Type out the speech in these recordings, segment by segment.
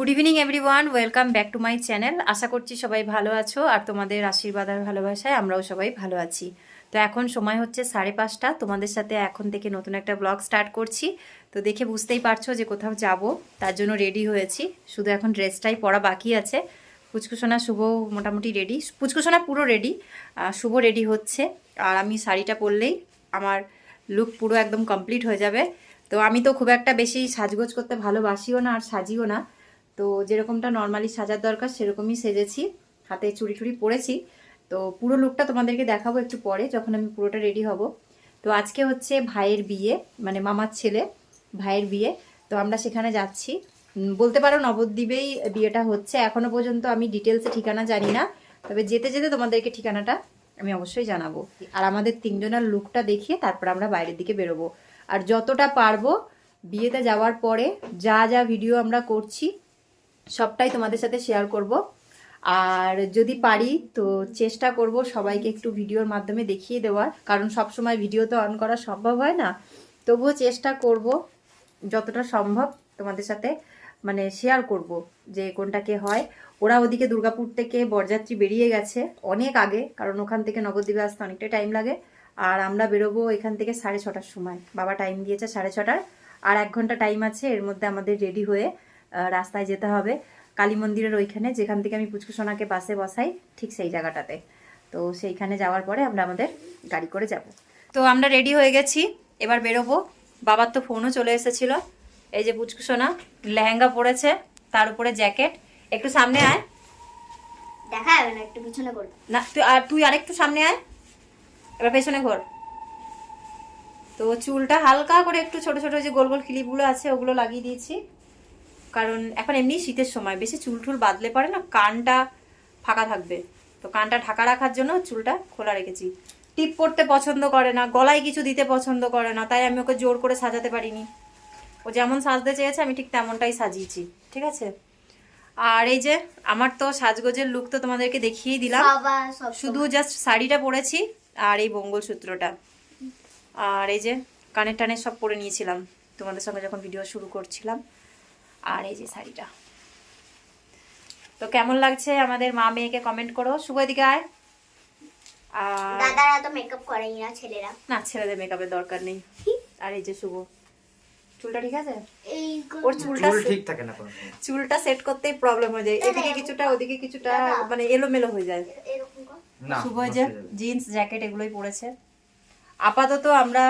Good evening everyone welcome back to my channel আশা করছি সবাই ভালো আছো আর তোমাদের আশীর্বাদ আর ভালোবাসায় আমরাও সবাই ভালো আছি। তো এখন সময় হচ্ছে সাড়ে পাঁচটা। তোমাদের সাথে এখন থেকে নতুন একটা ব্লগ স্টার্ট করছি। তো দেখে বুঝতেই পারছ যে কোথাও যাব। তার জন্য রেডি হয়েছি। শুধু এখন ড্রেসটাই পরা বাকি আছে। পুচকুসোনা শুভ মোটামুটি রেডি পুচকুসোনা পুরো রেডি শুভ রেডি হচ্ছে। আর আমি শাড়িটা পরলেই আমার লুক পুরো একদম কমপ্লিট হয়ে যাবে। তো আমি তো খুব একটা বেশি সাজগোজ করতে ভালোবাসিও না আর সাজিও না। তো যেরকমটা নর্মালি সাজার দরকার, সেরকমই সেজেছি। হাতে চুড়ি টুড়ি পরেছি। তো পুরো লুকটা তোমাদেরকে দেখাবো একটু পরে, যখন আমি পুরোটা রেডি হব। তো আজকে হচ্ছে ভাইয়ের বিয়ে মানে মামার ছেলে ভাইয়ের বিয়ে। তো আমরা সেখানে যাচ্ছি। বলতে পারো নবদ্বীপেই বিয়েটা হচ্ছে। এখনও পর্যন্ত আমি ডিটেলসে ঠিকানা জানি না। তবে যেতে যেতে তোমাদেরকে ঠিকানাটা আমি অবশ্যই জানাব। আর আমাদের তিনজনের লুকটা দেখিয়ে তারপর আমরা বাইরের দিকে বেরোবো। আর যতটা পারব বিয়েতে যাওয়ার পরে যা যা ভিডিও আমরা করছি সবটাই তোমাদের সাথে শেয়ার করব। আর যদি পারি, তো চেষ্টা করব সবাইকে একটু ভিডিওর মাধ্যমে দেখিয়ে দেওয়ার। কারণ সব সময় ভিডিও তো অন করা সম্ভব হয় না। তবুও চেষ্টা করব যতটা সম্ভব তোমাদের সাথে মানে শেয়ার করব যে কোনটাকে হয়। ওরা ওদিকে দুর্গাপুর থেকে বরযাত্রী বেরিয়ে গেছে অনেক আগে, কারণ ওখান থেকে নবদ্বীপে আসতে অনেকটা টাইম লাগে। আর আমরা বেরোবো এখান থেকে সাড়ে ছটার সময়। বাবা টাইম দিয়েছে সাড়ে ছটার। আর এক ঘণ্টা টাইম আছে, এর মধ্যে আমাদের রেডি হয়ে রাস্তায় যেতে হবে। কালী মন্দিরের ওইখানে যেখান থেকে আমি পুচকুসোনাকে বাসে বসাই ঠিক সেই জায়গাটাতে। তো সেইখানে যাওয়ার পরে আমরা আমাদের গাড়ি করে যাব। তো আমরা রেডি হয়ে গেছি এবার বেরোবো। বাবার তো ফোনও চলে এসেছিল। এই যে পুচকুসোনা লেহেঙ্গা পরেছে তার উপরে জ্যাকেট। একটু সামনে আয়। দেখা যাবে না একটু পিছনে করবে না তুই আর তুই আরেকটু সামনে আয়। এবার পেছনে ঘোর। তো চুলটা হালকা করে একটু ছোট ছোট যে গোল গোল ক্লিপগুলো আছে ওগুলো লাগিয়ে দিয়েছি। কারণ এখন এমনি শীতের সময় বেশি চুল টুল বাদলে পরে না কানটা ফাঁকা থাকবে। তো কানটা ঢাকা রাখার জন্য চুলটা খোলা রেখেছি। টিপ পরতে পছন্দ করে না গলায় কিছু দিতে পছন্দ করে না তাই আমি ওকে জোর করে সাজাতে পারিনি। ও যেমন সাজতে চেয়েছে আমি ঠিক তেমনটাই সাজিয়েছি ঠিক আছে? আর এই যে আমার তো সাজগোজের লুক তো তোমাদেরকে দেখিয়েই দিলাম। শুধু জাস্ট শাড়িটা পরেছি আর এই মঙ্গলসূত্রটা। আর এই যে কানের টানের সব পরে নিয়েছিলাম। তোমাদের সঙ্গে যখন ভিডিও শুরু করছিলাম। আর এই যে শাড়িটা। তো কেমন লাগছে আমাদের মা মেয়েকে কমেন্ট করো? শুভ দিকে আয়। আর দাদারা তো মেকআপ করেই না ছেলেরা। না ছেলেদের মেকআপের দরকার নেই। আর এই যে শুভ। চুলটা ঠিক আছে? ওর চুলটা ঠিক থাকে না চুলটা সেট করতেই প্রবলেম হয়ে যায়। এদিকে কিছুটা ওদিকে কিছুটা মানে এলোমেলো হয়ে যায়। এরকম কর। না শুভ যে জিন্স জ্যাকেট এগুলোই পরেছে। আপাতত আমরা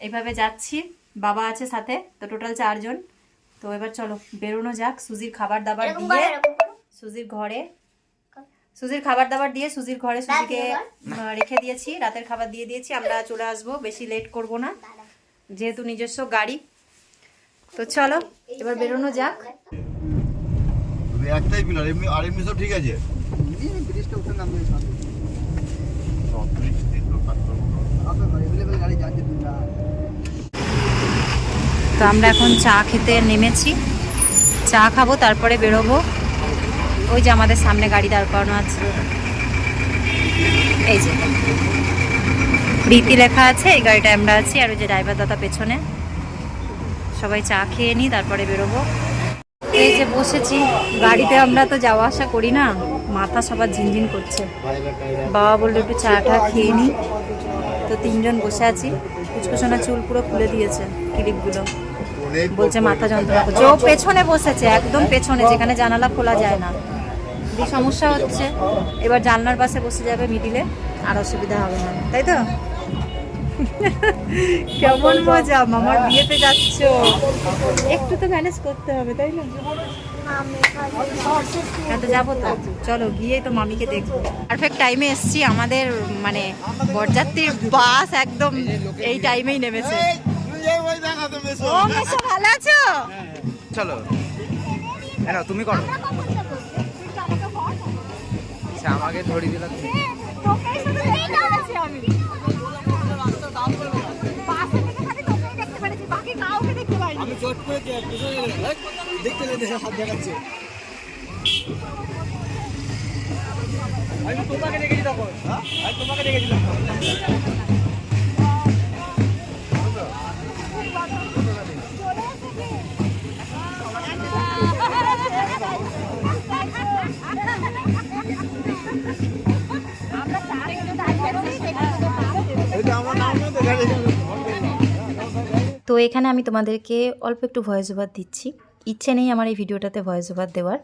এইভাবে যাচ্ছি। বাবা আছে সাথে তো টোটাল চারজন। তো এবার চলো বেরোনো যাক। সুজির খাবার দাবার দিয়ে সুজির ঘরে। সুজির খাবার দাবার দিয়ে সুজির ঘরে সুজিকে রেখে দিয়েছি। রাতের খাবার দিয়ে দিয়েছি আমরা চলে আসব। বেশি লেট করব না। যেহেতু নিজস্ব গাড়ি। তো চলো এবার বেরোনো যাক। একটাই পিলার এমনি আর এমনি সব ঠিক আছে? সব বৃষ্টি তো কাজ করব। না। তো আমরা এখন চা খেতে নেমেছি। চা খাব, তারপরে বেরোবো। ওই যে আমাদের সামনে গাড়ি দাঁড় করানো আছে। এই যে। প্রীতি লেখা আছে, এই গাড়িটা আমরা আছি, আর ওই যে ড্রাইভার দাদা পেছনে। সবাই চা খেয়ে নিই, তারপরে বেরোবো। এই যে বসেছি। গাড়িতে আমরা তো যাওয়া আসা করি না, মাথা সবার ঝিনঝিন করছে। বাবা বলল একটু চা টা খেয়ে নিই। তো তিনজন বসে আছি। কুচকুচনা চুল পুরো খুলে দিয়েছে ক্লিপগুলো। বলছে মাথা যন্ত্রণা করছে। ও পেছনে বসেছে একদম পেছনে যেখানে জানালা খোলা যায় না। এই সমস্যা হচ্ছে? এবার জানলার পাশে বসে যাবে মিডিলে আর অসুবিধা হবে না। তাই তো? কেমন মজা মামার বিয়েতে যাচ্ছ। একটু তো ম্যানেজ করতে হবে তাই না। হ্যাঁ তো যাব তো। চলো গিয়ে তো মামিকে দেখব। পারফেক্ট টাইমে এসছি। আমাদের মানে বরযাত্রীর বাস একদম এই টাইমেই নেমেছে। ও মেসো ভালো আছো? চলো। হ্যাঁ তুমি করো। আচ্ছা আমাকে ধরিয়ে দিলাম। আমি। চট করে দেখতে হাত দেখাচ্ছে। তো এখানে আমি তোমাদেরকে অল্প একটু ভয়েস ওভার দিচ্ছি। ইচ্ছে নেই আমার এই ভিডিওটাতে ভয়েস ওভার দেওয়ার।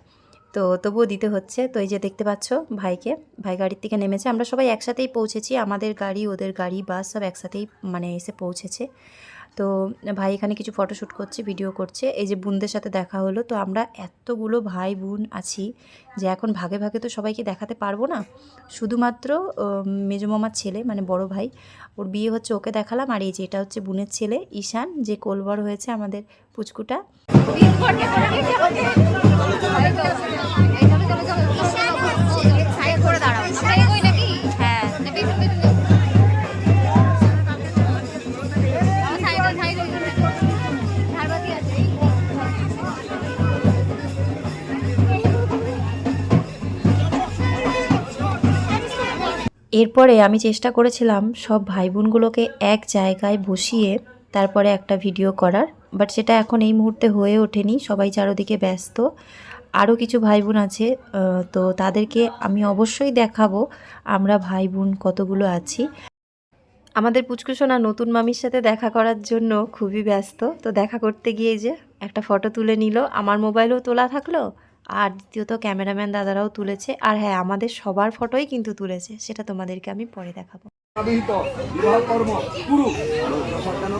তো তবুও দিতে হচ্ছে। তো এই যে দেখতে পাচ্ছ ভাইকে, ভাই গাড়ির থেকে নেমেছে। আমরা সবাই একসাথেই পৌঁছেছি। আমাদের গাড়ি, ওদের গাড়ি, বাস সব একসাথেই মানে এসে পৌঁছেছে। তো ভাই এখানে কিছু ফটোশ্যুট করছে ভিডিও করছে। এই যে বোনদের সাথে দেখা হলো তো আমরা এতগুলো ভাই বোন আছি যে এখন ভাগে ভাগে তো সবাইকে দেখাতে পারব না। শুধুমাত্র উম, মেজো মামার ছেলে মানে বড় ভাই ওর বিয়ে হচ্ছে ওকে দেখালাম। আর এই যে এটা হচ্ছে বোনের ছেলে ঈশান যে কোলবর হয়েছে আমাদের পুচকুটা। এরপরে আমি চেষ্টা করেছিলাম সব ভাই বোনগুলোকে এক জায়গায় বসিয়ে তারপরে একটা ভিডিও করার বাট সেটা এখন এই মুহূর্তে হয়ে ওঠেনি, সবাই চারোদিকে ব্যস্ত। আরও কিছু ভাই বোন আছে তো তাদেরকে আমি অবশ্যই দেখাবো, আমরা ভাই বোন কতগুলো আছি। আমাদের পুচকুসোনা নতুন মামির সাথে দেখা করার জন্য খুবই ব্যস্ত, তো দেখা করতে গিয়ে যে একটা ফটো তুলে নিল, আমার মোবাইলও তোলা থাকল আর দ্বিতীয়ত ক্যামেরাম্যান দাদারাও তুলেছে। আর হ্যাঁ আমাদের সবার ফটোই কিন্তু তুলেছে। সেটা তোমাদেরকে আমি পরে দেখাবো। গুরু সন্তান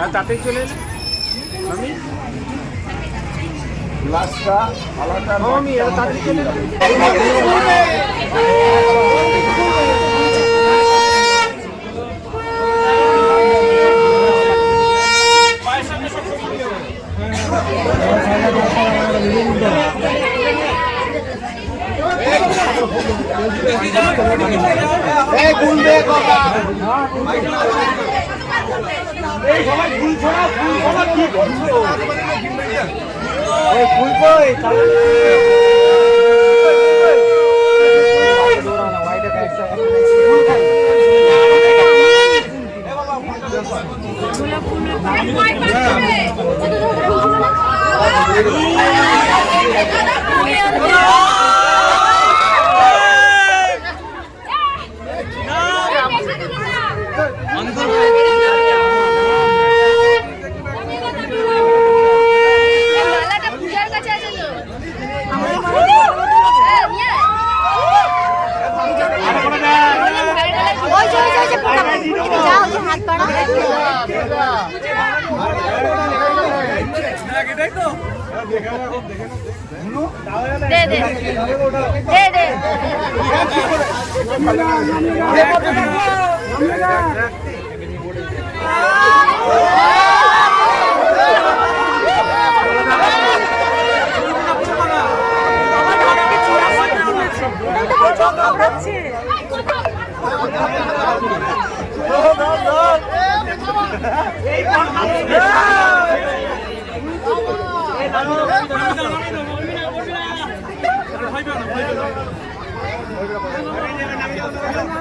আর তাতেই চলে এলে। আমি? গ্লাসটা আলাদা আমি চলে এই বাবা এই সবাই ফুল ছড়া ফুল ছড়া কি করছ ফুল কই? দে দে। দে দে। ঘাবড়াচ্ছে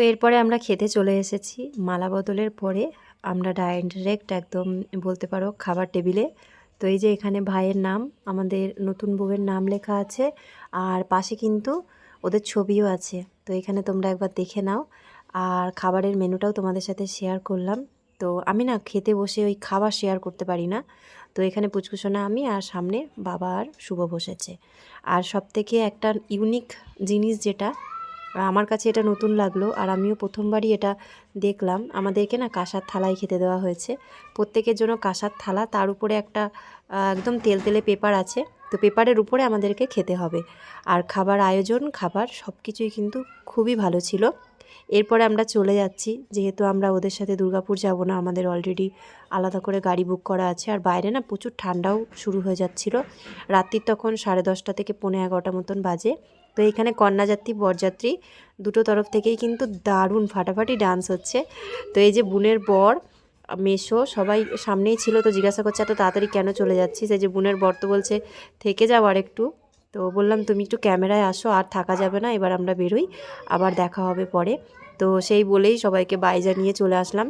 তো এরপরে আমরা খেতে চলে এসেছি। মালা বদলের পরে আমরা ডাইরেক্ট একদম বলতে পারো খাবার টেবিলে। তো এই যে এখানে ভাইয়ের নাম, আমাদের নতুন বউয়ের নাম লেখা আছে আর পাশে কিন্তু ওদের ছবিও আছে। তো এখানে তোমরা একবার দেখে নাও। আর খাবারের মেনুটাও তোমাদের সাথে শেয়ার করলাম। তো আমি না খেতে বসে ওই খাবার শেয়ার করতে পারি না। তো এখানে পুচকুসোনা আমি আর সামনে বাবা আর শুভ বসেছে। আর সব থেকে একটা ইউনিক জিনিস যেটা আমার কাছে এটা নতুন লাগল আর আমিও প্রথমবারই এটা দেখলাম। আমাদেরকে না কাঁসার থালায় খেতে দেওয়া হয়েছে। প্রত্যেকের জন্য কাঁসার থালা, তার উপরে একটা একদম তেল তেলে পেপার আছে। তো পেপারের উপরে আমাদেরকে খেতে হবে। আর খাবার আয়োজন, খাবার সব কিছুই কিন্তু খুবই ভালো ছিল। এরপরে আমরা চলে যাচ্ছি। যেহেতু আমরা ওদের সাথে দুর্গাপুর যাব না, আমাদের অলরেডি আলাদা করে গাড়ি বুক করা আছে। আর বাইরে না প্রচুর ঠান্ডাও শুরু হয়ে যাচ্ছিল। রাত্রির তখন সাড়ে দশটা থেকে পৌনে এগারোটা মতন বাজে। তো এখানে কন্যাযাত্রী বরযাত্রী দুটো তরফ থেকেই কিন্তু দারুণ ফাটাফাটি ডান্স হচ্ছে। তো এই যে বোনের বর মেশো সবাই সামনেই ছিল, তো জিজ্ঞাসা করছে, এত তাড়াতাড়ি কেন চলে যাচ্ছিস? এই যে বোনের বর তো বলছে, থেকে যাও আর একটু। তো বললাম, তুমি একটু ক্যামেরায় আসো, আর থাকা যাবে না, এবার আমরা বেরোই, আবার দেখা হবে পরে। তো সেই বলেই সবাইকে বাই জানিয়ে চলে আসলাম।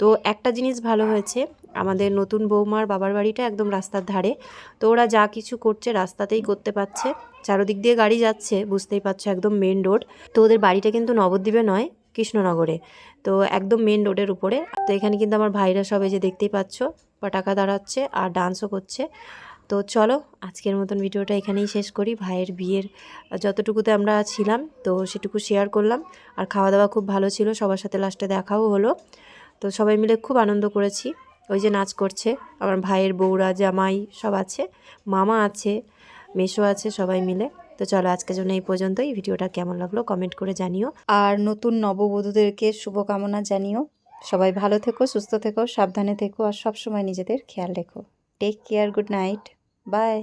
তো একটা জিনিস ভালো হয়েছে আমাদের নতুন বৌমার বাবার বাড়িটা একদম রাস্তার ধারে। তো ওরা যা কিছু করছে রাস্তাতেই করতে পারছে। চারোদিক দিয়ে গাড়ি যাচ্ছে বুঝতেই পারছ একদম মেন রোড তো ওদের বাড়িটা কিন্তু নবদ্বীপে নয় কৃষ্ণনগরে। তো একদম মেন রোডের উপরে। তো এখানে কিন্তু আমার ভাইরা সবাই যে দেখতেই পাচ্ছ পটাকা দাঁড়াচ্ছে আর ডান্সও করছে। তো চলো আজকের মতন ভিডিওটা এখানেই শেষ করি। ভাইয়ের বিয়ের যতটুকুতে আমরা ছিলাম তো সেটুকু শেয়ার করলাম। আর খাওয়া দাওয়া খুব ভালো ছিল সবার সাথে লাস্টে দেখাও হলো। তো সবাই মিলে খুব আনন্দ করেছি। ওই যে নাচ করছে, আমার ভাইয়ের বউরা, জামাই সব আছে, মামা আছে মেশো আছে, সবাই মিলে। তো চলো আজকের জন্য এই পর্যন্তই। ভিডিওটা কেমন লাগল কমেন্ট করে জানিও। আর নতুন নববধূদেরকে শুভকামনা জানিও। সবাই ভালো থেকো, সুস্থ থেকো, সাবধানে থেকো, আর সবসময় নিজেদের খেয়াল রেখো। Take care good night bye